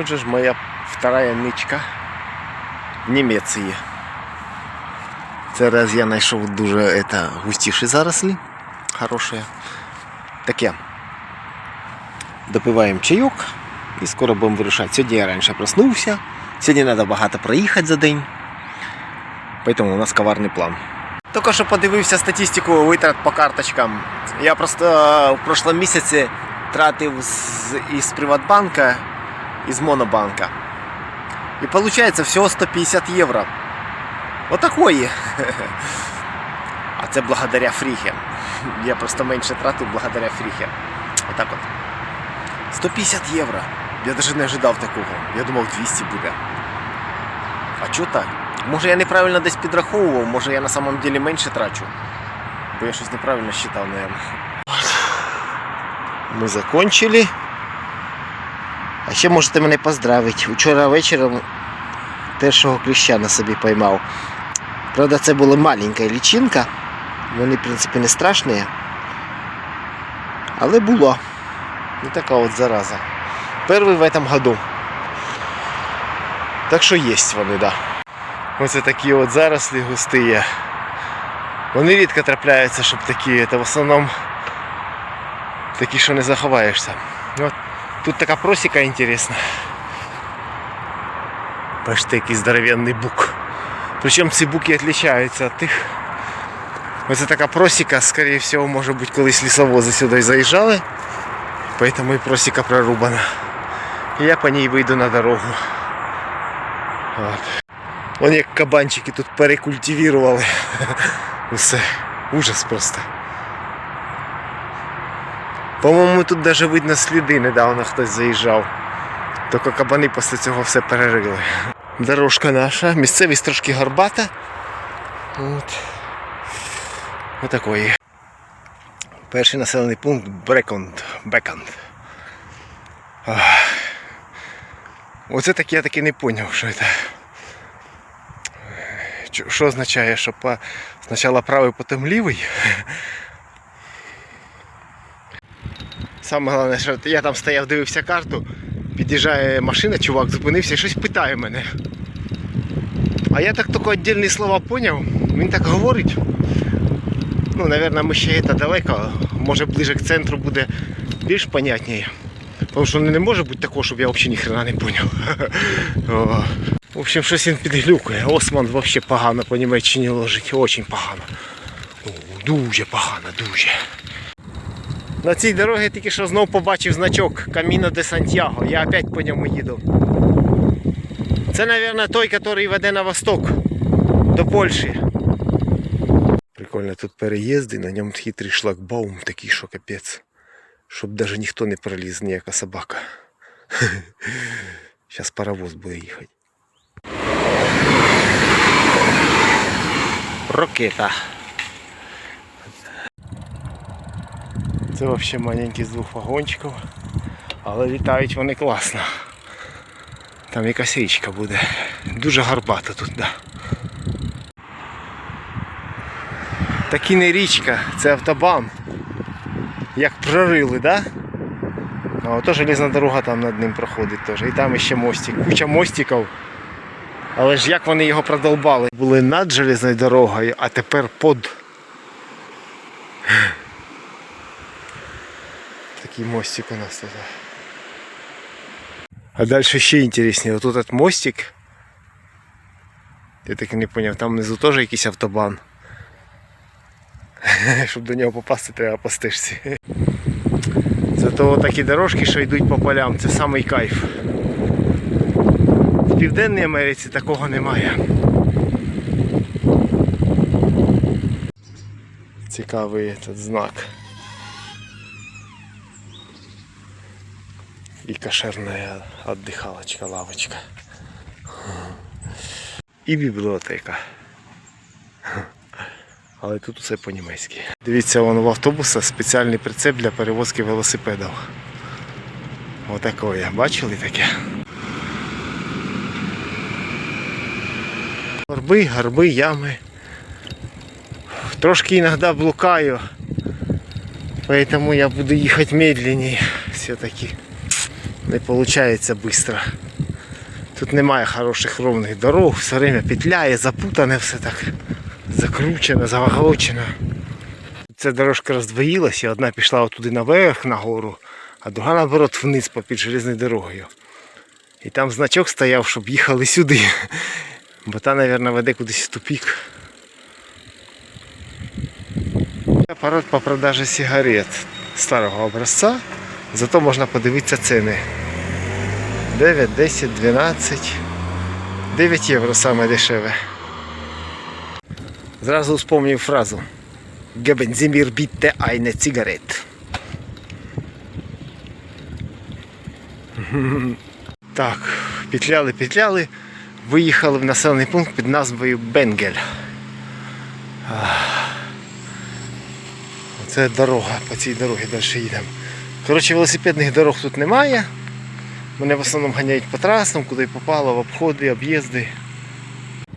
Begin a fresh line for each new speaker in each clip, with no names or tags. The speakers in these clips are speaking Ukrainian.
вот же ж моя вторая ничка в Німеції. Це раз я знайшов дуже это, густіші зарослі. Хороші. Таке. Допиваємо чайок і скоро будемо вирушати. Сьогодні я раніше проснувся. Сьогодні треба багато проїхати за день. Поэтому у нас коварний план. Тільки що подивився статистику витрат по карточкам. Я просто е, в прошлом місяці тратив з, із Приватбанка, із Монобанка. І виходить всього 150 євро. Отакої. А це благодаря фріхе. Я просто менше тратив благодаря фріхе. Отак от. 150 євро. Я навіть не ожидав такого. Я думав 200 буде. А чого так? Може я неправильно десь підраховував, може я на самом деле менше трачу. Бо я щось неправильно считав, наверное. Ми закончили. А ще можете мене поздравити. Вчора вечором першого кліща на собі поймав. Правда, це була маленька лічинка. Вони, в принципі, не страшні. Але було. Не така от зараза. Перший в этом году. Так що є вони, да. Оце такі от зарослі густі. Вони рідко трапляються, щоб такі. Це в основному такі, що не заховаєшся. От. Тут така просіка інтересна. Бачите, який здоровенний бук. Причому ці буки відрізняються від тих. Оце така просіка, скоріше всього, може бути, колись лісовози сюди заїжджали. Поэтому і просіка прорубана. І я по ній вийду на дорогу. От. Вон як кабанчики тут перекультивували. Усе. Ужас просто. По-моєму, тут навіть видно сліди, недавно хтось заїжджав. Тільки кабани після цього все перерили. Дорожка наша, місцевість трошки горбата. От. Отакої. Перший населений пункт Бреконд. Беконд. Оце таке я таки не зрозумів, що це. Що означає, що по... спочатку правий, потім лівий? Саме головне, що я там стояв, дивився карту, під'їжджає машина, чувак зупинився і щось питає мене. А я так тільки віддільні слова поняв, він так говорить. Ну, мабуть, ми ще це далеко, може ближе к центру буде більш понятніше. Тому що не може бути такого, щоб я взагалі ніхрена не. О. В общем, щось він підглюкує. Осман взагалі погано по Німеччині ложить. Очень погано. О, дуже погано, дуже. На цій дорогі тільки що знов побачив значок Каміно де Сантьяго. Я опять по ньому їду. Це, мабуть, той, який веде на восток до Польщі. Прикольно тут переїзди, на ньому хитрий шлагбаум такий, що капець. Щоб навіть ніхто не проліз, ніяка собака. Зараз паровоз буде їхати. Ракета. Це взагалі маленький з двох вагончиків, але літають вони класно. Там якась річка буде. Дуже гарбато тут, да. Такі не річка, це автобан. Як прорили, да? А ото железна дорога там над ним проходить теж. І там ще мостик. Куча мостиків. Але ж як вони його продолбали? Були над железною дорогою, а тепер под. Такий мостик у нас тут. А далі ще інтересніше. Отут этот мостик. Я так і не зрозумів, там внизу теж якийсь автобан. Щоб до нього попасти, треба по стежці. Зато такі дорожки, що йдуть по полям, це самий кайф. В Південній Америці такого немає. Цікавий этот знак. І кошерная отдыхалочка, лавочка. І бібліотека. Але тут усе по-німецьки. Дивіться, вон в автобуса спеціальний прицеп для перевозки велосипедів. Отакое. Бачили таке? Горби, горби, ями. Трошки іноді блукаю. Поэтому я буду їхати медленнее. Все-таки не получается быстро. Тут немає хороших ровних дорог, все время петляє, запутане все так. Закручено, завагочено. Ця дорожка роздвоїлася, одна пішла отуди наверх, нагору, а друга наоборот вниз попід железною дорогою. І там значок стояв, щоб їхали сюди. Бо та, мабуть, веде кудись в тупік. Апарат по продажі сигарет старого образця. Зато можна подивитися ціни. 9, 10, 12. 9 євро саме дешеве. Зразу вспомнив фразу. Geben Sie eine Zigarette. Так, петляли, петляли, виїхали в населений пункт під назвою Бенгель. Оце дорога, по цій дорозі далі їдемо. Коротше, велосипедних дорог тут немає. Мене в основному ганяють по трасам, куди попало, в обходи, об'їзди.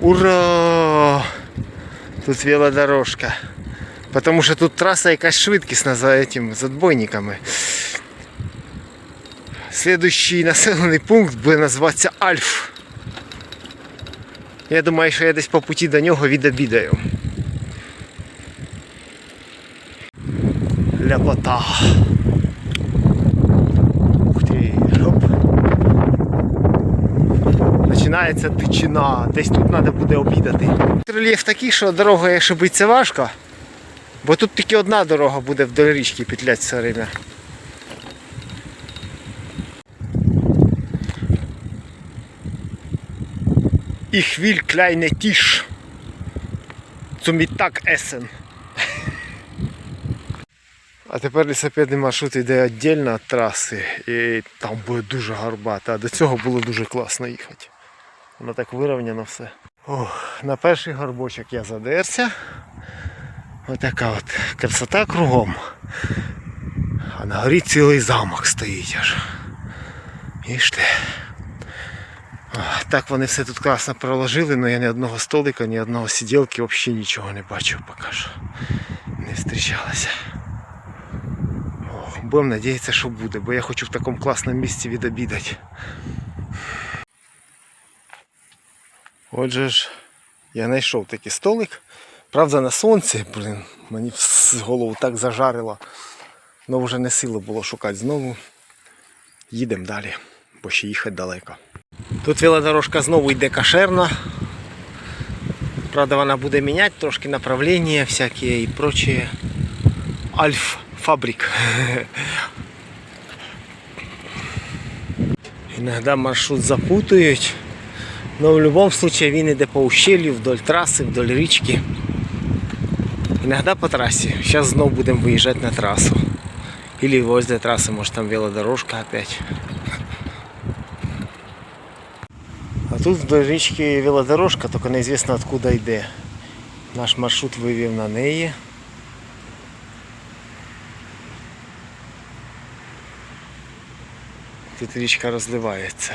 Ура! Тут велодорожка. Потому що тут траса якась швидкісна за этим, за отбойниками. Следующий населений пункт буде називатися Альф. Я думаю, що я десь по путі до нього відобідаю. Ляпота. Починається дичина. Десь тут треба буде обідати. Рельєф такий, що дорога, якщо биться важко, бо тут тільки одна дорога буде вдоль річки петлять все время. Ich will kleine Tisch. Zum Mittagessen. А тепер лісопедний маршрут йде віддільно від траси і там буде дуже гарбато, а до цього було дуже класно їхати. Воно так вирівняно все. Ох, на перший горбочок я задерся. Отака от красота кругом. А на горі цілий замок стоїть аж. Іж ти. Так вони все тут класно проложили, але я ні одного столика, ні одного сиділки взагалі нічого не бачив поки що. Не зустрічалося. Будемо надіятися, що буде, бо я хочу в такому класному місці відобідати. Отже ж, я знайшов такий столик. Правда, на сонці, блин, мені голову так зажарило. але вже не сило було шукати знову. Їдемо далі, бо ще їхати далеко. Тут велодорожка знову йде кошерна. Правда, вона буде міняти трошки направлення всякі і прочее. Альф фабрик. Іноді маршрут запутують. Но в будь-якому випадку він йде по ущелью, вдоль траси, вдоль річки. Іноді по трасі. Зараз знову будемо виїжджати на трасу. Или возле трассы, может там велодорожка опять. А тут вдоль річки велодорожка, тільки неізвісно откуда йде. Наш маршрут вивів на неї. Тут річка розливається.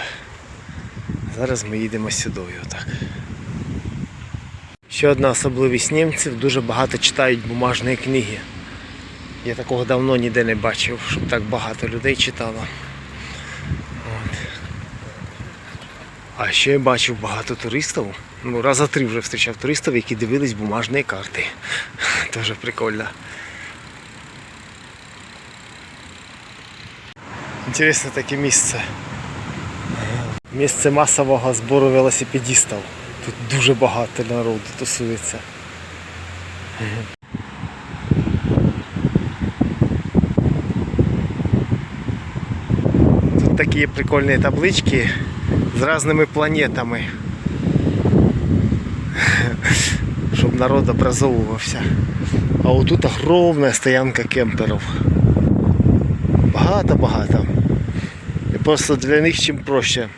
Зараз ми їдемо сюди отак. Ще одна особливість німців, дуже багато читають бумажні книги. Я такого давно ніде не бачив, щоб так багато людей читало. От. А ще я бачив багато туристів. Ну, раза три вже зустрічав туристів, які дивились бумажні карти. Дуже прикольно. Інтересне таке місце. Місце масового збору велосипедистів. Тут дуже багато народу тусується. Тут такі прикольні таблички з різними планетами. Щоб народ образовувався. А отут огромна стоянка кемперів. Багато-багато. І просто для них чим проще.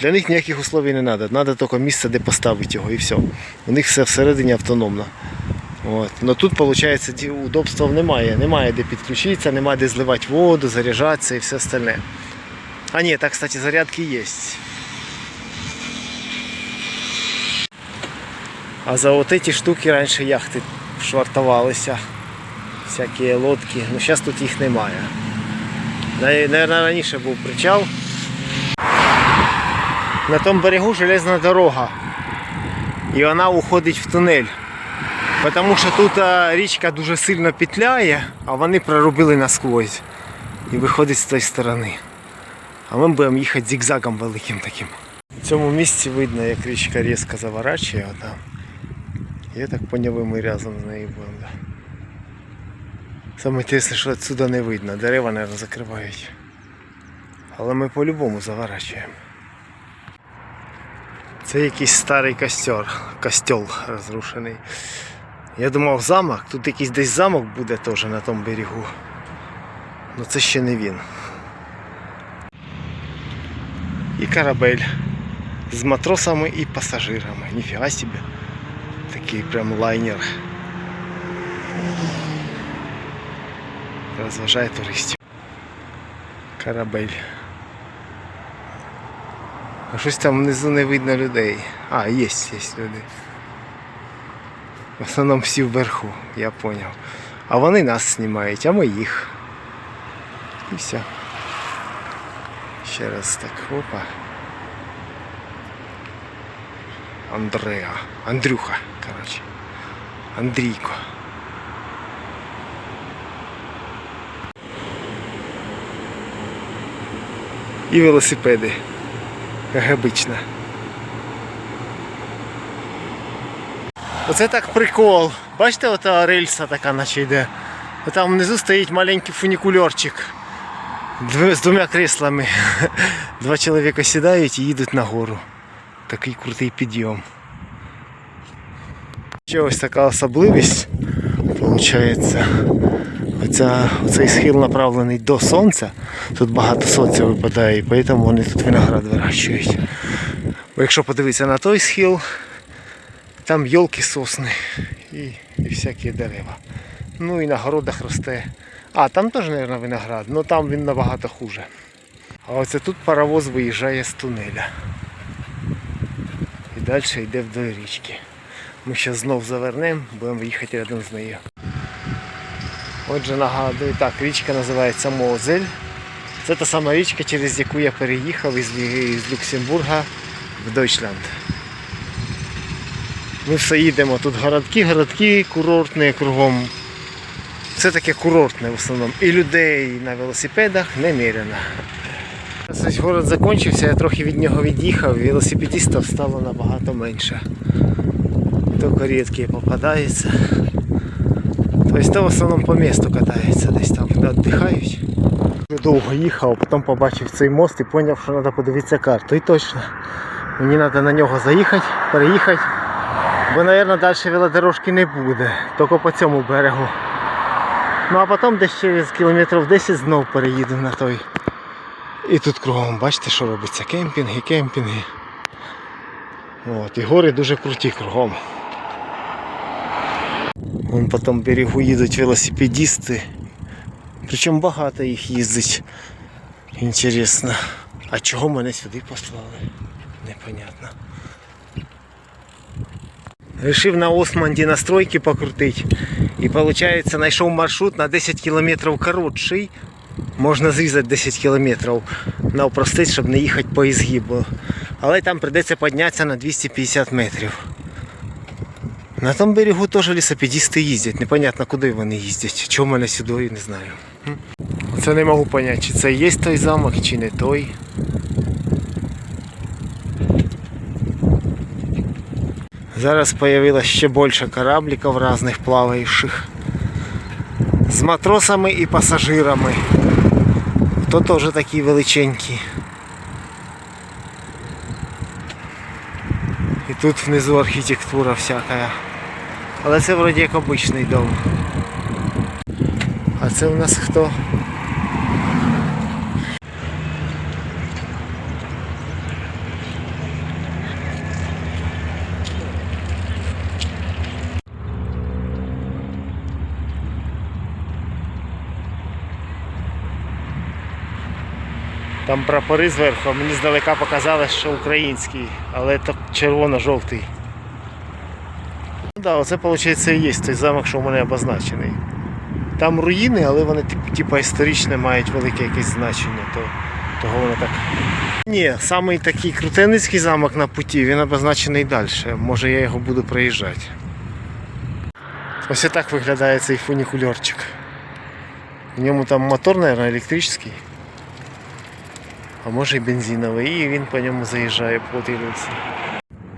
Для них ніяких условий не треба. Треба тільки місце, де поставити його і все. У них все всередині автономно. От. Но тут, виходить, ті- удобств немає. Немає де підключитися, немає де зливати воду, заряджатися і все остальне. А ні, так, кстати, зарядки є. А за вот эти штуки раніше яхти швартувалися. Всякі лодки. Ну зараз тут їх немає. Наверное, раніше був причал. На тому берегу железна дорога. І вона уходить в тунель. Тому що тут річка дуже сильно петляє, а вони проробили насквозь. І виходить з тої сторони. А ми будемо їхати зігзагом великим таким. В цьому місці видно, як річка різко заворачує там. Я так поняв, ми разом з нею будемо. Саме інтересне, що відсюди не видно. Дерева, мабуть, закривають. Але ми по-любому заворачуємо. Це якийсь старий костер, костел розрушений. Я думав замок, тут якийсь десь замок буде теж на тому берегу. Ну це ще не він. І корабель з матросами і пасажирами. Ніфіга собі. Такий прям лайнер. Розважає туристів. Корабель. А щось там внизу не видно людей. А, є, є люди. В основному всі вверху, я поняв. А вони нас знімають, а ми їх. І все. Ще раз так, опа. Андреа. Андрюха, коротше. Андрійко. І велосипеди. Як обично. Оце так прикол. Бачите, ота рельса така наче йде. Там внизу стоїть маленький фунікульорчик. З двома креслами. Два чоловіка сідають і їдуть нагору. Такий крутий підйом. Ще ось така особливість. Получається. Оця, оцей схил направлений до сонця. Тут багато сонця випадає, і тому вони тут виноград вирощують. Бо якщо подивитися на той схил, там йолки сосни і, і всякі дерева. Ну і на городах росте. А, там теж, мабуть, виноград, але там він набагато хуже. А оце тут паровоз виїжджає з тунеля. І далі йде вдоль річки. Ми зараз знов завернемо, будемо їхати рядом з нею. Отже, нагадую, так, річка називається Мозель. Це та сама річка, через яку я переїхав із, із Люксембурга в Дойчланд. Ми все їдемо. Тут городки, городки курортні кругом. Все таке курортне в основному. І людей на велосипедах. Зараз ось город закінчився, я трохи від нього від'їхав, велосипедистів стало набагато менше. Тільки рідкі попадаються. Тобто то в основному по місту катаються, десь там віддихають. Довго їхав, потім побачив цей мост і зрозумів, що треба подивитися карту. І точно. Мені треба на нього заїхати, переїхати. Бо, мабуть, далі велодорожки не буде, тільки по цьому берегу. Ну а потім десь через кілометрів 10 знов переїду на той. І тут кругом, бачите, що робиться? Кемпінги, кемпінги. От, і гори дуже круті кругом. Вон по тому берегу їдуть велосипедисти. Причому багато їх їздить. Інтересно. А чого мене сюди послали? Непонятно. Решив на Османді настройки покрутити. І виходить, знайшов маршрут на 10 км коротший. Можна зрізати 10 км навпростить, щоб не їхати по ізгибу. Але там прийдеться піднятися на 250 метрів. На тому берегу теж лісопедисти їздять. Непонятно, куди вони їздять. Чому мене сюди, не знаю. Це не можу зрозуміти, чи це є той замок, чи не той. Зараз з'явилось ще більше корабликів різних плаваючих. З матросами і пасажирами. То теж такі величенькі. І тут внизу архітектура всяка. Але це вроді як обичний дом. А це у нас хто? Там прапори зверху, мені здалека показали, що український, але то червоно-жовтий. Да, оце виходить і є той замок, що в мене обозначений. Там руїни, але вони типу, історичне мають велике якесь значення. То Того воно так. Ні, самий такий крутеницький замок на путі, він обозначений далі. Може я його буду проїжджати. Ось так виглядає цей фунікульорчик. В ньому там мотор, мабуть, електричний. А може і бензиновий, і він по ньому заїжджає по.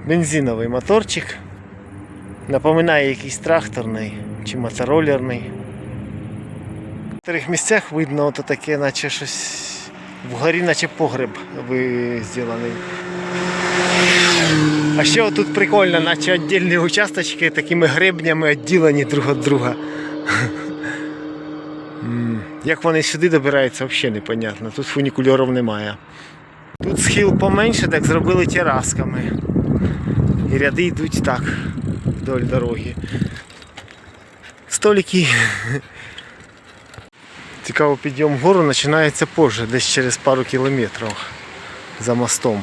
Бензиновий моторчик. Напоминає якийсь тракторний чи моторолерний. В некоторих місцях видно ото таке, наче щось вгорі, наче погреб зроблений. А ще отут прикольно, наче віддільні участочки такими гребнями відділені друг від друга. Як вони сюди добираються, взагалі непонятно. Тут фунікульорів немає. Тут схил поменше, так зробили терасками. І ряди йдуть так вдоль дороги. Столики. Цікаво, підйом вгору починається позже, десь через пару кілометрів за мостом.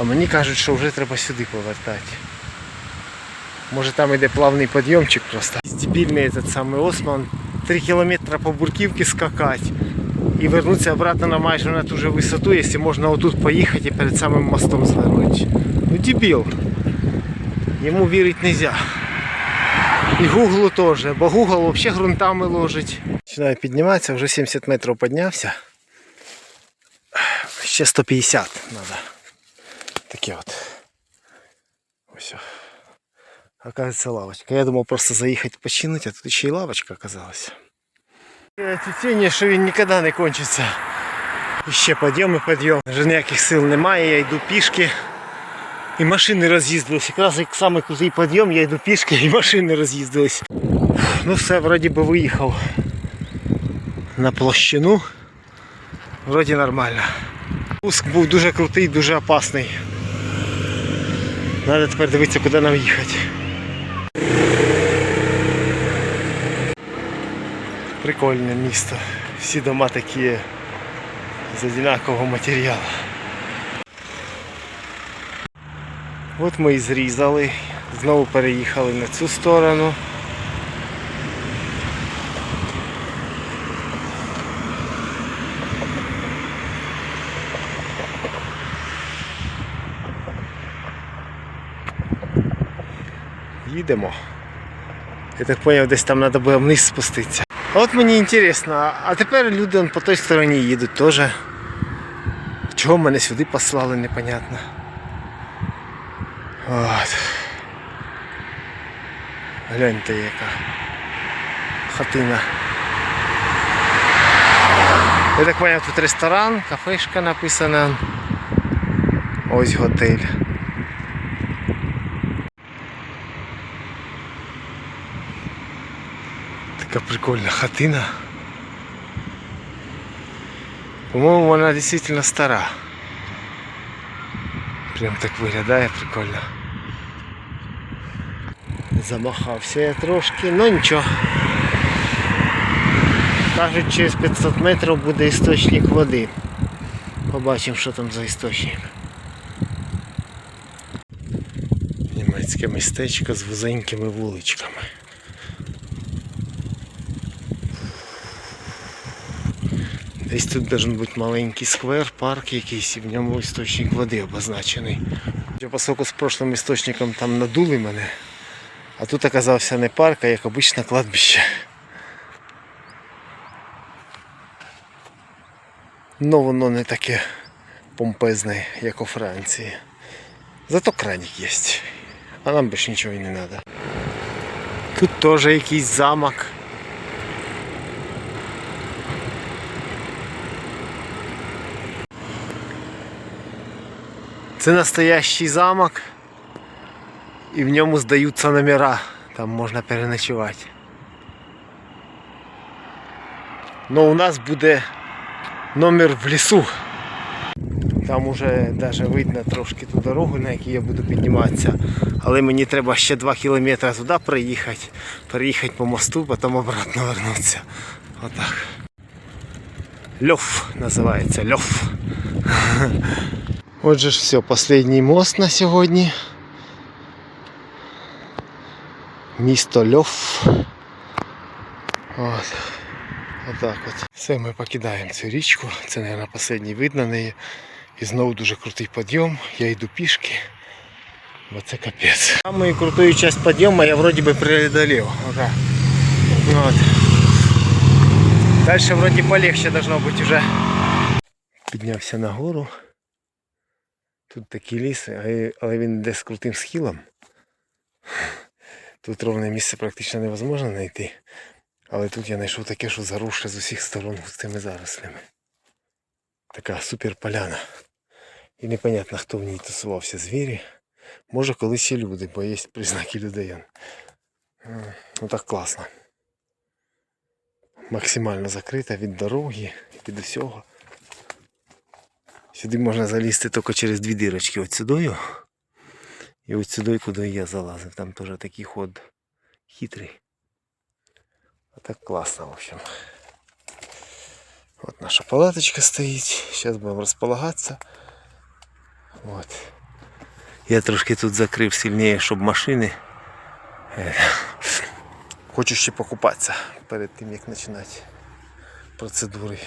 А мені кажуть, що вже треба сюди повертати. Може там йде плавний підйомчик просто. Стабільний этот самий Осман. 3 кілометри по бурківці скакати. І вернутися обратно на майже на ту же висоту, якщо можна отут поїхати і перед самим мостом звернути. Ну дебіл. Йому вірити не можна. І Гуглу теж, бо Google взагалі ґрунтами ложить. Починаю підніматися, вже 70 метрів піднявся. Ще 150 треба. Таке от. Ось. Оказывается, лавочка. Я думав просто заїхати починити, а тут ще й лавочка оказалась. Ощущение, що він ніколи не кончиться. Ще підйом і підйом. Вже ніяких сил немає, я йду пішки. І машини роз'їздились. Якраз як саме крутий підйом, я йду пішки і машини роз'їздились. Ну все, вроді би виїхав на площину. Вроді нормально. Пуск був дуже крутий, дуже опасний. Треба тепер дивитися, куди нам їхати. Прикольне місто. Всі дома такі з одинакового матеріалу. От ми і зрізали, знову переїхали на цю сторону. Їдемо. Я так зрозумів, десь там треба буде вниз спуститися. От мені цікаво, а тепер люди по той стороні їдуть теж. Чого мене сюди послали, непонятно. От. Гляньте яка хатина. Я так поняв, тут ресторан, кафешка написана. Ось готель. Така прикольна хатина. По-моєму, вона дійсно стара. Прям так виглядає прикольно. Замахався я трошки, ну нічого. Кажуть, через 500 метрів буде істочник води. Побачимо, що там за істочник. Німецьке містечко з вузенькими вуличками. Десь тут должен бути маленький сквер, парк якийсь, і в ньому істочник води обозначений. Поскольку з прошлим істочником там надули мене, а тут оказався не парк, а як обичне кладбище. Ну воно не таке помпезне, як у Франції. Зато краник є. А нам більше нічого і не треба. Тут теж якийсь замок. Це настоящий замок. І в ньому здаються номера. Там можна переночувати. Но у нас буде номер в лісу. Там уже навіть видно трошки ту дорогу, на якій я буду підніматися. Але мені треба ще 2 кілометри туди проїхати, переїхати по мосту, потім обратно вернутися. Отак. Льоф називається льоф. Отже ж все, останній мост на сьогодні. Місто Льоф. От. Отак от. Все, ми покидаємо цю річку. Це, мабуть, останній вид на неї. І знову дуже крутий підйом. Я йду пішки. Бо це капець. Самую крутую часть підйому я вроді би преодолів. Отак. От. Дальше вроді полегче должно бути вже. Піднявся на гору. Тут такі ліси, але- він йде з крутим схилом. Тут ровне місце практично невозможно знайти. Але тут я знайшов таке, що зарушне з усіх сторон густими зарослями. Така супер поляна. І непонятно, хто в ній тусувався звірі. Може колись ще люди, бо є признаки людей. Ну так класно. Максимально закрита від дороги, від усього. Сюди можна залізти тільки через дві дірочки. От. І от куди я залазив. Там теж такий ход хитрий. А так класно, в общем. Вот наша палаточка стоит. Сейчас будем располагаться. Вот. Я трошки тут закрив сильніше, щоб машини. е, Хочу ще покупатися перед тим, як починати процедури.